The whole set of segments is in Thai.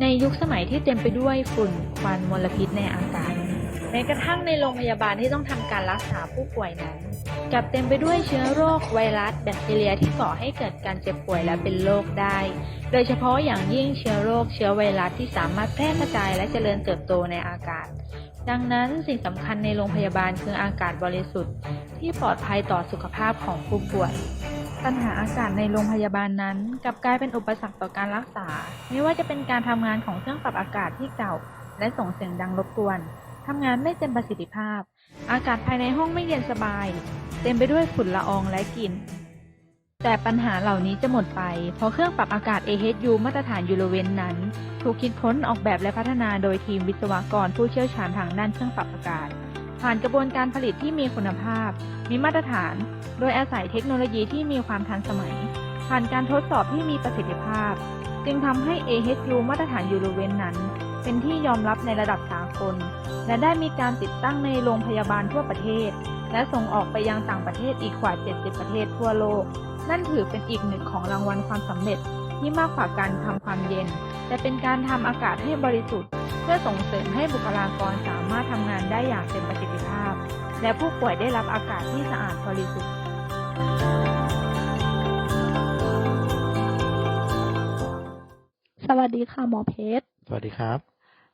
ในยุคสมัยที่เต็มไปด้วยฝุ่นควันมลพิษในอากาศ แม้กระทั่งในโรงพยาบาลที่ต้องทำการรักษาผู้ป่วยนั้น กลับเต็มไปด้วยเชื้อโรคไวรัสแบคทีเรียที่ก่อให้เกิดการเจ็บป่วยและเป็นโรคได้ โดยเฉพาะอย่างยิ่งเชื้อโรคเชื้อไวรัสที่สามารถแพร่กระจายและเจริญเติบโตในอากาศ ดังนั้นสิ่งสำคัญในโรงพยาบาลคืออากาศบริสุทธิ์ ที่ปลอดภัยต่อสุขภาพของผู้ป่วย ปัญหาอากาศในโรงพยาบาลนั้นกลับกลายเป็นอุปสรรคต่อการรักษา ไม่ว่าจะเป็นการทำงานของเครื่องปรับอากาศที่เก่า และส่งเสียงดังรบกวนทำงานไม่เต็มประสิทธิภาพ อากาศภายในห้องไม่เย็นสบาย เต็มไปด้วยฝุ่นละอองและกลิ่นแต่ปัญหาเหล่านี้จะหมดไป เพราะเครื่องปรับอากาศ AHU มาตรฐานยูโรเวนนั้น ถูกคิดค้นออกแบบและพัฒนาโดยทีมวิศวกรผู้เชี่ยวชาญทางด้านเครื่องปรับอากาศ ผ่านกระบวนการผลิตที่มีคุณภาพ มีมาตรฐาน โดยอาศัยเทคโนโลยีที่มีความทันสมัย ผ่านการทดสอบที่มีประสิทธิภาพ จึงทำให้ AHU มาตรฐานยูโรเวนนั้น เป็นที่ยอมรับในระดับสากล และได้มีการติดตั้งในโรงพยาบาลทั่วประเทศ และส่งออกไปยังต่างประเทศอีกกว่า 70 ประเทศทั่วโลก นั่นถือเป็นอีกหนึ่งของรางวัลความสำเร็จที่มากกว่าการทำความเย็น แต่เป็นการทำอากาศให้บริสุทธิ์ เพื่อส่งเสริมให้บุคลากรสามารถทำงานได้อย่างเต็มประสิทธิภาพ และผู้ป่วยได้รับอากาศที่สะอาดบริสุทธิ์ สวัสดีค่ะหมอเพชร สวัสดีครับ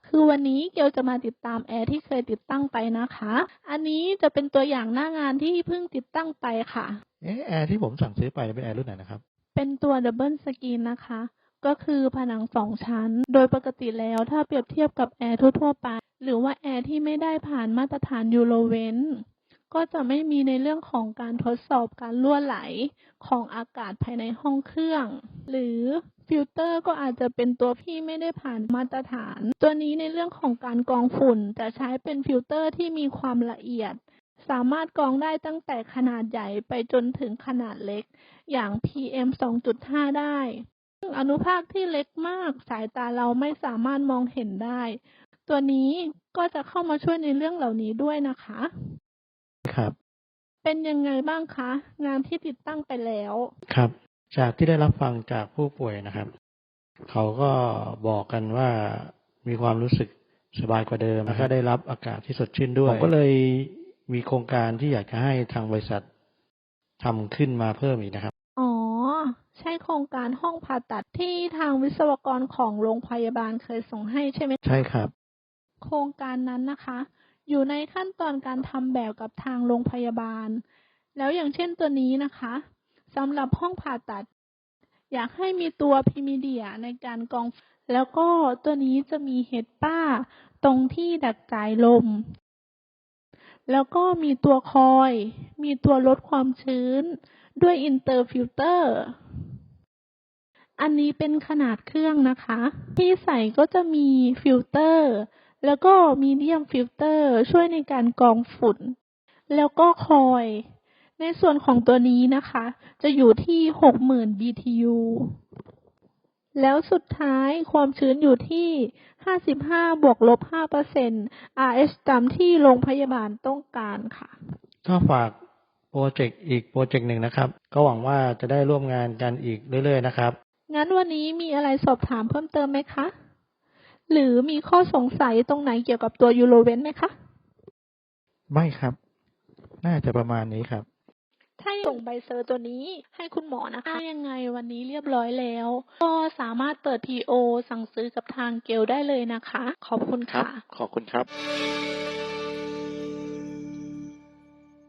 คือวันนี้เกียวจะมาติดตามแอร์ที่เคยติดตั้งไปนะคะ อันนี้จะเป็นตัวอย่างหน้างานที่เพิ่งติดตั้งไปค่ะ เอ๊ะแอร์ที่ผมสั่งซื้อไปเป็นแอร์รุ่นไหนนะครับ เป็นตัวดับเบิลสกรีนนะคะ ก็คือผนังสองชั้น โดยปกติแล้วถ้าเปรียบเทียบกับแอร์ทั่วๆไป หรือว่าแอร์ที่ไม่ได้ผ่านมาตรฐานยูโรเวน ก็จะไม่มีในเรื่องของการทดสอบการรั่วไหลของอากาศภายในห้องเครื่อง หรือฟิลเตอร์ก็อาจจะเป็นตัวที่ไม่ได้ผ่านมาตรฐาน ตัวนี้ในเรื่องของการกรองฝุ่นจะใช้เป็นฟิลเตอร์ที่มีความละเอียด สามารถกรองได้ตั้งแต่ขนาดใหญ่ไปจนถึงขนาดเล็ก อย่าง PM 2.5 ได้ ซึ่งอนุภาคที่เล็กมากสายตาเราไม่สามารถมองเห็นได้ ตัวนี้ก็จะเข้ามาช่วยในเรื่องเหล่านี้ด้วยนะคะ ครับ เป็นยังไงบ้างคะ งานที่ติดตั้งไปแล้วครับ จากที่ได้รับฟังจากผู้ป่วยนะครับ เขาก็บอกกันว่ามีความรู้สึกสบายกว่าเดิมแล้วก็ได้รับอากาศที่สดชื่นด้วยผมก็เลยมีโครงการที่อยากจะให้ทางบริษัททำขึ้นมาเพิ่มอีกนะครับ อ๋อ ใช่โครงการห้องผ่าตัดที่ทางวิศวกรของโรงพยาบาลเคยส่งให้ใช่ไหมใช่ครับ โครงการนั้นนะคะ อยู่ในขั้นตอนการทำแบบกับทางโรงพยาบาล แล้วอย่างเช่นตัวนี้นะคะสำหรับห้องผ่าตัด อยากให้มีตัวพิมิเดียในการกอง แล้วก็ตัวนี้จะมีเฮดป้า ตรงที่ดักจ่ายลม แล้วก็มีตัวคอย มีตัวลดความชื้น ด้วยอินเตอร์ฟิลเตอร์อันนี้เป็นขนาดเครื่องนะคะ ที่ใส่ก็จะมีฟิลเตอร์ แล้วก็มีเดียมฟิลเตอร์ช่วยในการกรองฝุ่น แล้วก็คอย ในส่วนของตัวนี้นะคะ จะอยู่ที่ 60,000 BTU แล้วสุดท้ายความชื้นอยู่ที่ 55 บวกลบ5% RH ตามที่โรงพยาบาลต้องการค่ะ ก็ฝากโปรเจกต์อีกโปรเจกต์หนึ่งนะครับ ก็หวังว่าจะได้ร่วมงานกันอีกเรื่อยๆนะครับ งั้นวันนี้มีอะไรสอบถามเพิ่มเติมไหมคะ หรือมีข้อสงสัยตรงไหนเกี่ยวกับตัวยูโรเวนไหมคะ ไม่ครับ น่าจะประมาณนี้ครับ ถ้าส่งใบเซอร์ตัวนี้ให้คุณหมอนะคะถ้ายังไงวันนี้เรียบร้อยแล้ว ก็สามารถเปิด PO สั่งซื้อกับทางเกลได้เลยนะคะ ขอบคุณครับค่ะ ขอบคุณครับ